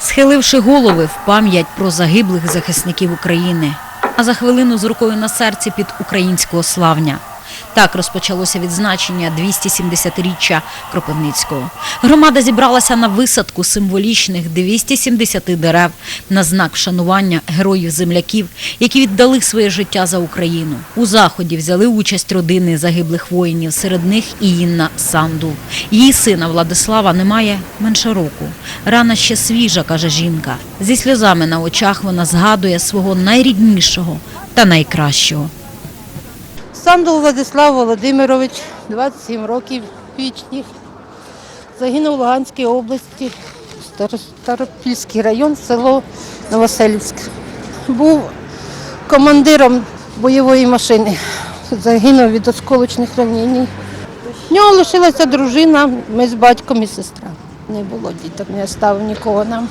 Схиливши голови в пам'ять про загиблих захисників України, а за хвилину з рукою на серці під українського славня. Так розпочалося відзначення 270-річчя Кропивницького. Громада зібралася на висадку символічних 270 дерев на знак вшанування героїв-земляків, які віддали своє життя за Україну. У заході взяли участь родини загиблих воїнів, серед них і Інна Санду. Її сина Владислава немає менше року. Рана ще свіжа, каже жінка. Зі сльозами на очах вона згадує свого найріднішого та найкращого. Сандул Владислав Володимирович, 27 років вічних. Загинув в Луганській області, Старопільський район, село Новоселівськ. Був командиром бойової машини. Загинув від осколочних ранень. В нього лишилася дружина, ми з батьком і сестра. Не було діток, не оставив нікого нам.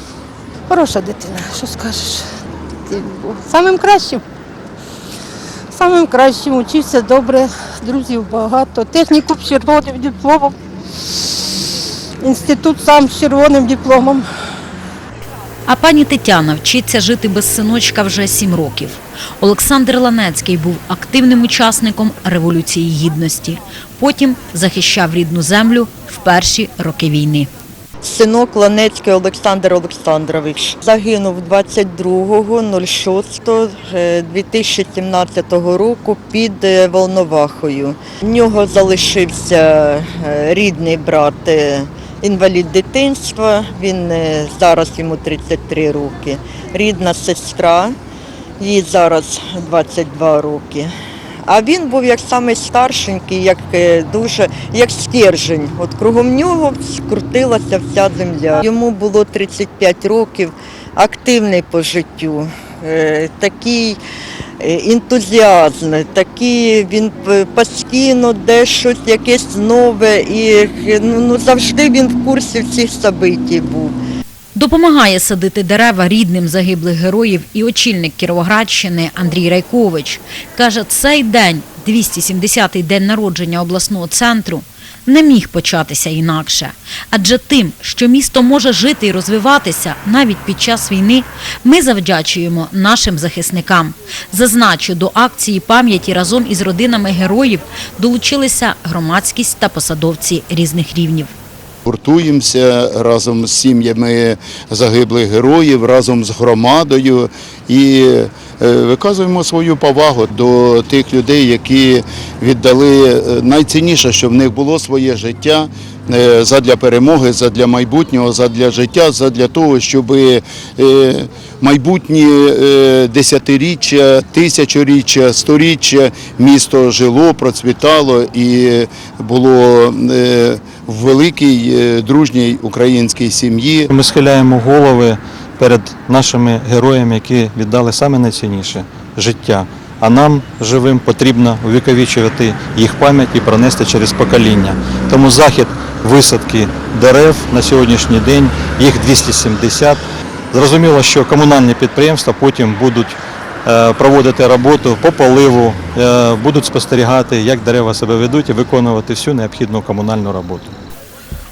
Хороша дитина, що скажеш. Ти був самим кращим. Самим кращим учився добре, друзів багато. Технікум з червоним дипломом. Інститут сам з червоним дипломом. А пані Тетяна вчиться жити без синочка вже сім років. Олександр Ланецький був активним учасником Революції Гідності. Потім захищав рідну землю в перші роки війни. Синок Ланецький Олександр Олександрович загинув 22.06.2017 року під е, Волновахою. В нього залишився е, рідний брат, е, інвалід дитинства. Він е, зараз йому 33 роки. Рідна сестра, їй зараз 22 роки. А він був як самий старшенький, як е, дуже як стержень. От кругом нього скрутилася вся земля. Йому було 35 років, активний по життю, е, такий е, ентузіазм, такий він постійно де щось якесь нове, і ну, ну, завжди він в курсі всіх событій був. Допомагає садити дерева рідним загиблих героїв і очільник Кіровоградщини Андрій Райкович. Каже, цей день, 270-й день народження обласного центру, не міг початися інакше. Адже тим, що місто може жити і розвиватися навіть під час війни, ми завдячуємо нашим захисникам. Зазначу, до акції пам'яті разом із родинами героїв долучилися громадськість та посадовці різних рівнів. Гуртуємося разом з сім'ями загиблих героїв, разом з громадою. І е, виказуємо свою повагу до тих людей, які віддали е, найцінніше, що в них було своє життя е, задля перемоги, задля майбутнього, задля життя, задля того, щоб майбутні десятиріччя, тисячоріччя, сторіччя місто жило, процвітало і було в великій е, дружній українській сім'ї. Ми схиляємо голови перед нашими героями, які віддали саме найцінніше життя. А нам живим потрібно увіковічувати їх пам'ять і пронести через покоління. Тому захід висадки дерев на сьогоднішній день, їх 270. Зрозуміло, що комунальні підприємства потім будуть проводити роботу по поливу, е, будуть спостерігати, як дерева себе ведуть і виконувати всю необхідну комунальну роботу.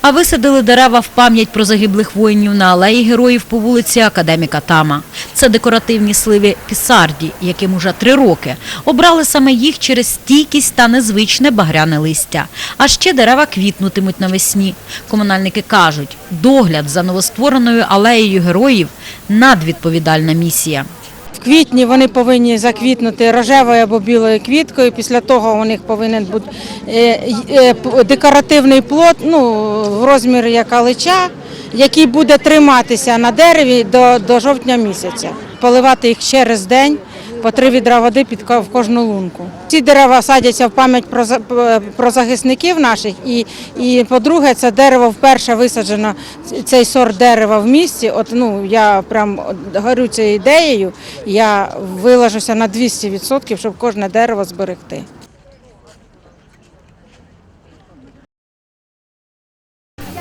А висадили дерева в пам'ять про загиблих воїнів на алеї героїв по вулиці Академіка Тама. Це декоративні сливи Пісарді, яким уже три роки. Обрали саме їх через стійкість та незвичне багряне листя. А ще дерева квітнутимуть навесні. Комунальники кажуть, догляд за новоствореною алеєю героїв надвідповідальна місія. Квітні вони повинні заквітнути рожевою або білою квіткою. Після того у них повинен бути е, е, декоративний плод ну, в розмірі як алича, який буде триматися на дереві до, до жовтня місяця. Поливати їх через день по три відра води під в кожну лунку. Ці дерева садяться в пам'ять про, про захисників наших. І, і по-друге, це дерево вперше висаджено, цей сорт дерева в місті. От, ну, я прям горю цією ідеєю, я вилажуся на 200%, щоб кожне дерево зберегти.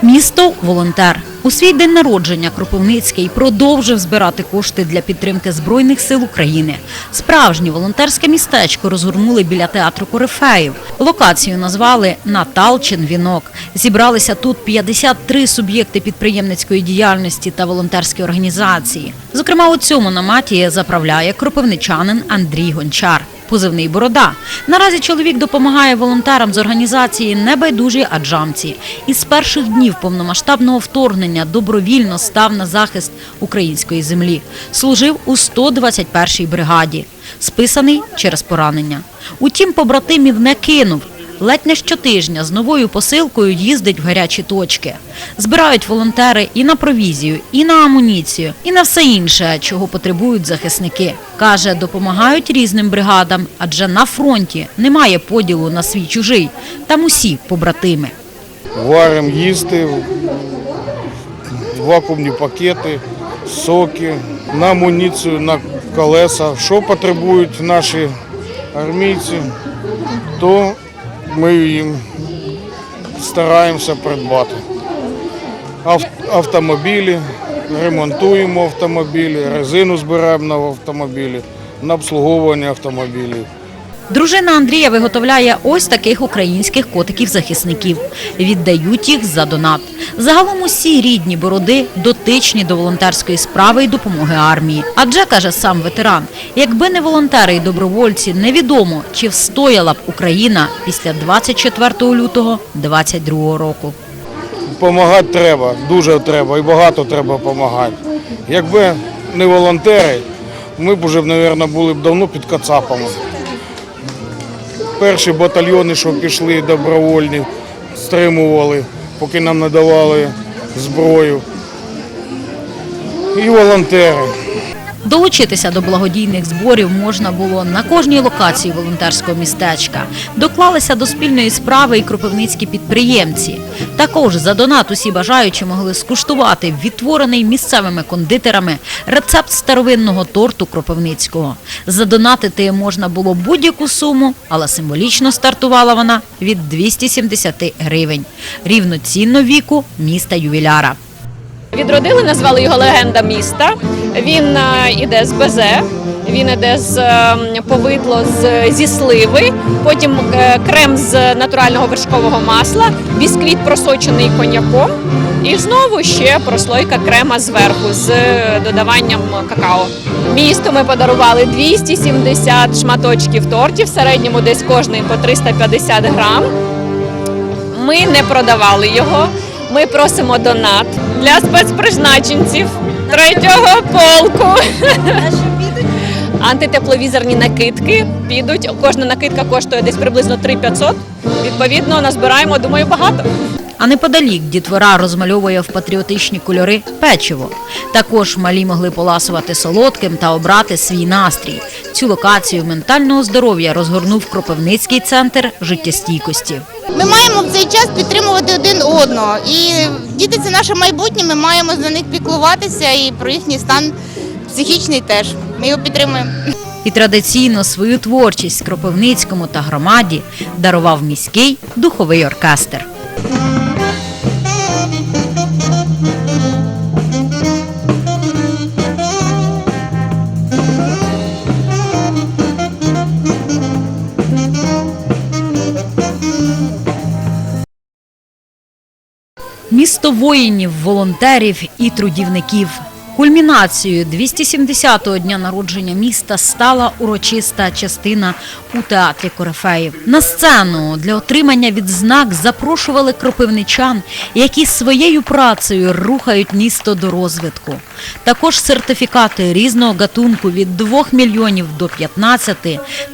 Місто волонтер. У свій день народження Кропивницький продовжив збирати кошти для підтримки Збройних сил України. Справжнє волонтерське містечко розгорнули біля театру Корифеїв. Локацію назвали Наталчин вінок. Зібралися тут 53 суб'єкти підприємницької діяльності та волонтерські організації. Зокрема, у цьому наматі заправляє кропивничанин Андрій Гончар. Позивний Борода. Наразі чоловік допомагає волонтерам з організації Небайдужі аджамці. І з перших днів повномасштабного вторгнення добровільно став на захист української землі. Служив у 121-й бригаді. Списаний через поранення. Утім, побратимів не кинув. Ледь не щотижня з новою посилкою їздить в гарячі точки. Збирають волонтери і на провізію, і на амуніцію, і на все інше, чого потребують захисники. Каже, допомагають різним бригадам, адже на фронті немає поділу на свій чужий. Там усі побратими. Варимо їсти, вакуумні пакети, соки, на амуніцію, на колеса. Що потребують наші армійці, то ми їм стараємося придбати. Ав- Автомобілі, ремонтуємо автомобілі, резину збираємо на автомобілі, на обслуговування автомобілів. Дружина Андрія виготовляє ось таких українських котиків-захисників. Віддають їх за донат. Загалом усі рідні бороди дотичні до волонтерської справи і допомоги армії. Адже каже сам ветеран, якби не волонтери і добровольці, невідомо чи встояла б Україна після 24 лютого 22 року. Помагати треба, дуже треба і багато треба допомагати. Якби не волонтери, ми б вже, мабуть, були б давно під кацапами. Перші батальйони, що пішли добровольні, стримували, поки нам надавали зброю. І волонтери. Долучитися до благодійних зборів можна було на кожній локації волонтерського містечка. Доклалися до спільної справи і кропивницькі підприємці. Також за донат усі бажаючі могли скуштувати відтворений місцевими кондитерами рецепт старовинного торту кропивницького. Задонатити можна було будь-яку суму, але символічно стартувала вона від 270 гривень. Рівноцінно віку міста ювіляра. Відродили, назвали його легенда міста. Він е, іде з безе, він іде з е, повидло з, зі сливи, потім е, крем з натурального вершкового масла, бісквіт просочений коньяком, і знову ще прослойка крема зверху з додаванням какао. Місту ми подарували 270 шматочків тортів, в середньому десь кожний по 350 грам. Ми не продавали його. Ми просимо донат для спецпризначенців третього полку. Антитепловізорні накидки підуть. Кожна накидка коштує десь приблизно 3500. Відповідно, назбираємо, думаю, багато. А неподалік дітвора розмальовує в патріотичні кольори печиво. Також малі могли поласувати солодким та обрати свій настрій. Цю локацію ментального здоров'я розгорнув Кропивницький центр життєстійкості. Ми маємо в цей час підтримувати один одного. І діти це наше майбутнє. Ми маємо за них піклуватися і про їхній стан психічний теж. Ми його підтримуємо. І традиційно свою творчість Кропивницькому та громаді дарував міський духовий оркестр. Місто воїнів, волонтерів і трудівників. Кульмінацією 270-го дня народження міста стала урочиста частина у театрі Корифеїв. На сцену для отримання відзнак запрошували кропивничан, які своєю працею рухають місто до розвитку. Також сертифікати різного гатунку від 2 мільйонів до 15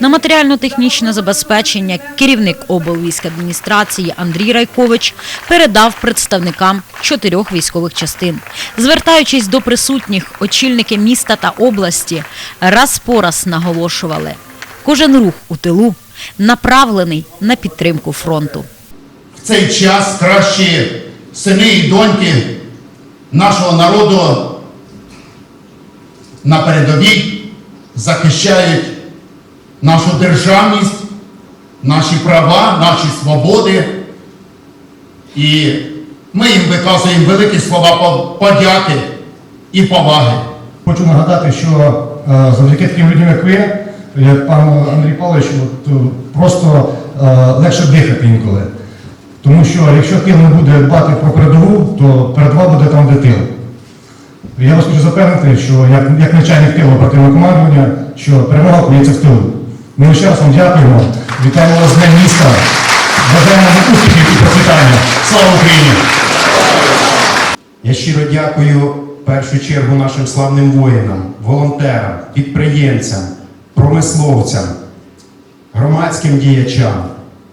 на матеріально-технічне забезпечення керівник облвійськадміністрації Андрій Райкович передав представникам чотирьох військових частин. Звертаючись до присутніх, очільники міста та області раз по раз наголошували, кожен рух у тилу направлений на підтримку фронту. В цей час кращі сини і доньки нашого народу на передовій захищають нашу державність, наші права, наші свободи. І Ми їм виказуємо великі слова подяки і поваги. Хочу нагадати, що е, завдяки таким людям, як ви, як пан Андрій Павлович, от, е, просто е, легше дихати інколи. Тому що якщо тил не буде дбати про передову, то передова буде там, де тил. Я вас хочу запевнити, що як, як начальник тилу оперативного командування, що перемога кується в тилу. Ми ще раз вам дякуємо, вітаємо вас з Днем міста, бажаємо вам успіхів і процвітання. Слава Україні! Я щиро дякую першу чергу нашим славним воїнам, волонтерам, підприємцям, промисловцям, громадським діячам,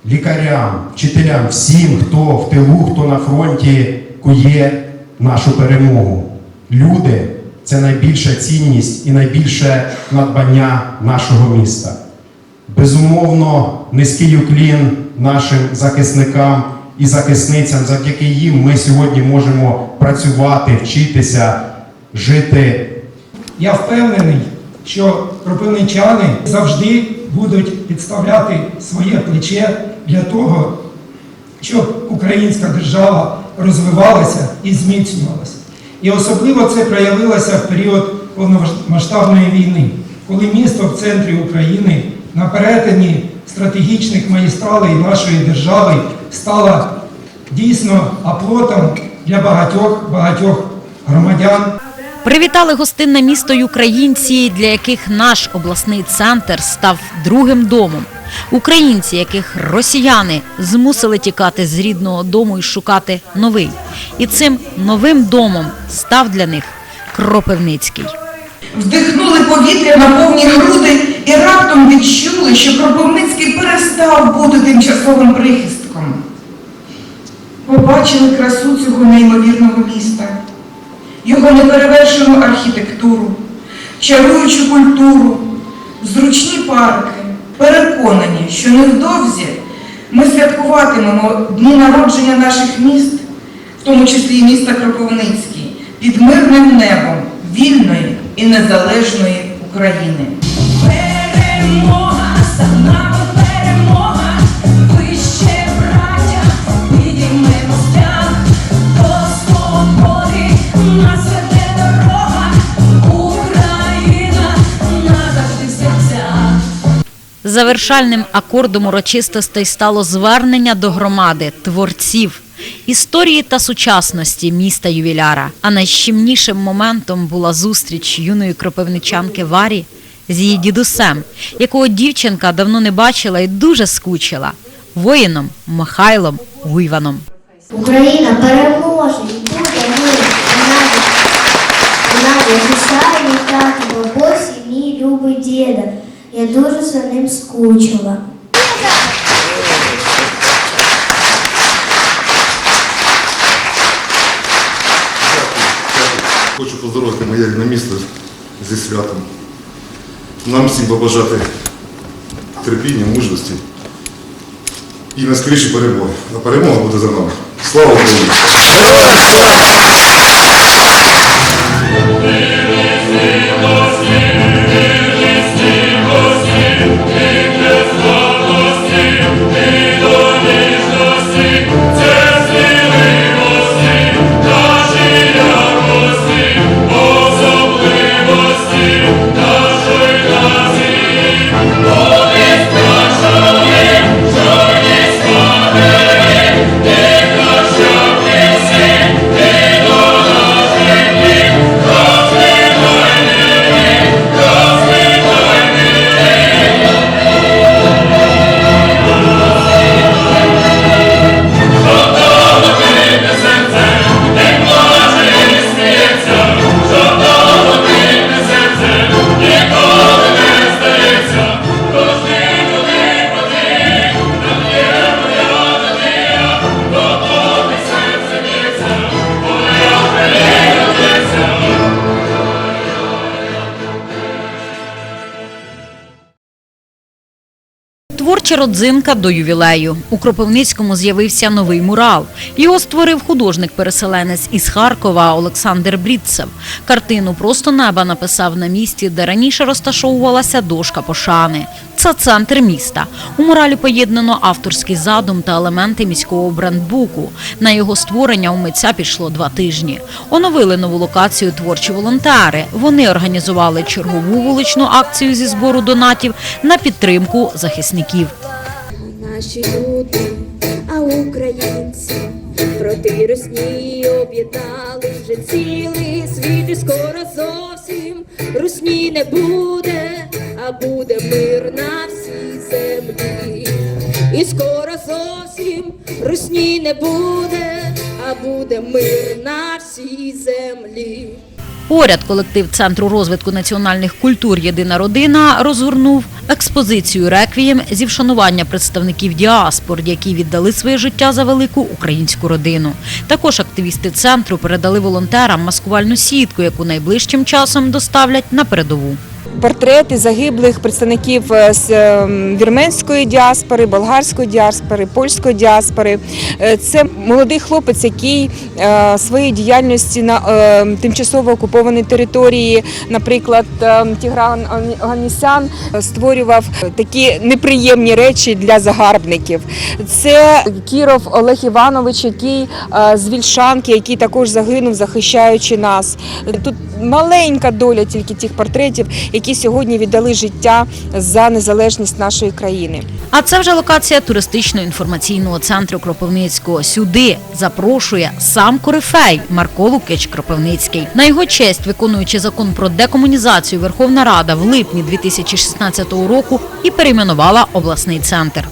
лікарям, вчителям, всім, хто в тилу, хто на фронті кує нашу перемогу. Люди це найбільша цінність і найбільше надбання нашого міста. Безумовно, низький уклін нашим захисникам і захисницям. Завдяки їм ми сьогодні можемо працювати, вчитися, жити Я впевнений, що кропивничани завжди будуть підставляти своє плече для того, щоб українська держава розвивалася і зміцнювалася. І особливо це проявилося в період повномасштабної війни, коли місто в центрі України на перетині стратегічних магістралей нашої держави стало дійсно аплотом для багатьох багатьох громадян. Привітали гостинне місто й українці, для яких наш обласний центр став другим домом. Українці, яких росіяни змусили тікати з рідного дому і шукати новий. І цим новим домом став для них Кропивницький. Вдихнули повітря на повні груди і раптом відчули, що Кропивницький перестав бути тимчасовим прихистком. Побачили красу цього неймовірного міста, його неперевершену архітектуру, чаруючу культуру, зручні парки, переконані, що невдовзі ми святкуватимемо дні народження наших міст, в тому числі і міста Кропивницький, під мирним небом вільної і незалежної України. Перемога, Завершальним акордом урочистостей стало звернення до громади, творців, історії та сучасності міста ювіляра. А найщемнішим моментом була зустріч юної кропивничанки Варі з її дідусем, якого дівчинка давно не бачила і дуже скучила воїном Михайлом Гуйваном. Україна переможе і буде. І навіть захищає мій Я дуже за ним скучила. Хочу поздоровити моє рідне місто зі святом. Нам всім побажати терпіння, мужності і найскоріше перемоги. А перемога буде за нами. Слава Україні! Героям слава! Творча родзинка до ювілею. У Кропивницькому з'явився новий мурал. Його створив художник-переселенець із Харкова Олександр Брідцев. Картину просто неба написав на місці, де раніше розташовувалася дошка пошани. Це центр міста. У муралі поєднано авторський задум та елементи міського брендбуку. На його створення у митця пішло два тижні. Оновили нову локацію творчі волонтери. Вони організували чергову вуличну акцію зі збору донатів на підтримку захисників. Наші люди, а українці проти русні об'єднали вже цілий світ, і скоро зовсім русні не буде, а буде мир на всій землі. І скоро зовсім русні не буде, а буде мир на всій землі. Поряд колектив Центру розвитку національних культур Єдина родина розгорнув експозицію реквієм зі вшанування представників діаспор, які віддали своє життя за велику українську родину. Також активісти центру передали волонтерам маскувальну сітку, яку найближчим часом доставлять на передову. Портрети загиблих представників е, з е, вірменської діаспори, болгарської діаспори, польської діаспори. Е, Це молодий хлопець, який своєю діяльністю на тимчасово окупованій території, наприклад, Тігран Оганісян, е, створював такі неприємні речі для загарбників. Це Кіров Олег Іванович, який з Вільшанки, який також загинув, захищаючи нас. Тут маленька доля тільки тих портретів, які сьогодні віддали життя за незалежність нашої країни. А це вже локація туристично-інформаційного центру Кропивницького. Сюди запрошує сам корифей Марко Лукич Кропивницький. На його честь, виконуючи закон про декомунізацію, Верховна Рада в липні 2016 року і перейменувала обласний центр.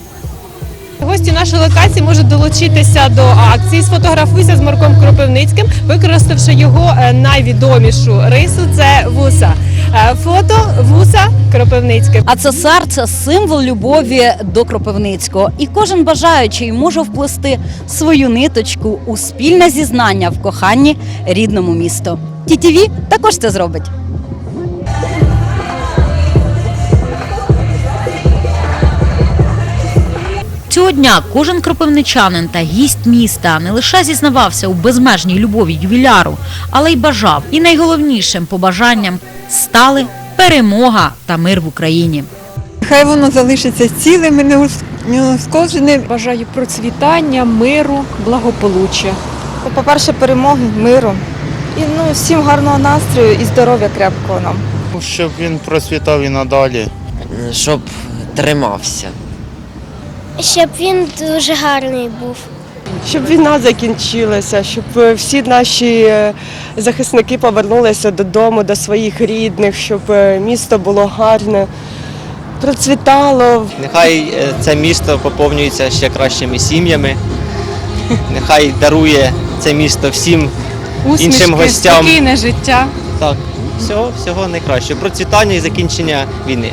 Гості нашої локації можуть долучитися до акції Сфотографуйся з Марком Кропивницьким, використавши його е, найвідомішу рису це вуса. Е, Фото вуса Кропивницьке. А це серце символ любові до Кропивницького. І кожен бажаючий може вплести свою ниточку у спільне зізнання в коханні рідному місту. ТІТІВІ також це зробить. Цього дня кожен кропивничанин та гість міста не лише зізнавався у безмежній любові ювіляру, але й бажав. І найголовнішим побажанням стали перемога та мир в Україні. Хай воно залишиться цілим і неускодженим. Бажаю процвітання, миру, благополуччя. По-перше, перемоги, миру і ну, всім гарного настрою і здоров'я крепкого нам. Щоб він процвітав і надалі. Щоб тримався. Щоб він дуже гарний був. Щоб війна закінчилася, щоб е, всі наші е, захисники повернулися додому, до своїх рідних, щоб е, місто було гарне, процвітало. Нехай це місто поповнюється ще кращими сім'ями. Нехай дарує це місто всім іншим гостям. спокійне життя. Так, всього, всього найкращого. Процвітання і закінчення війни.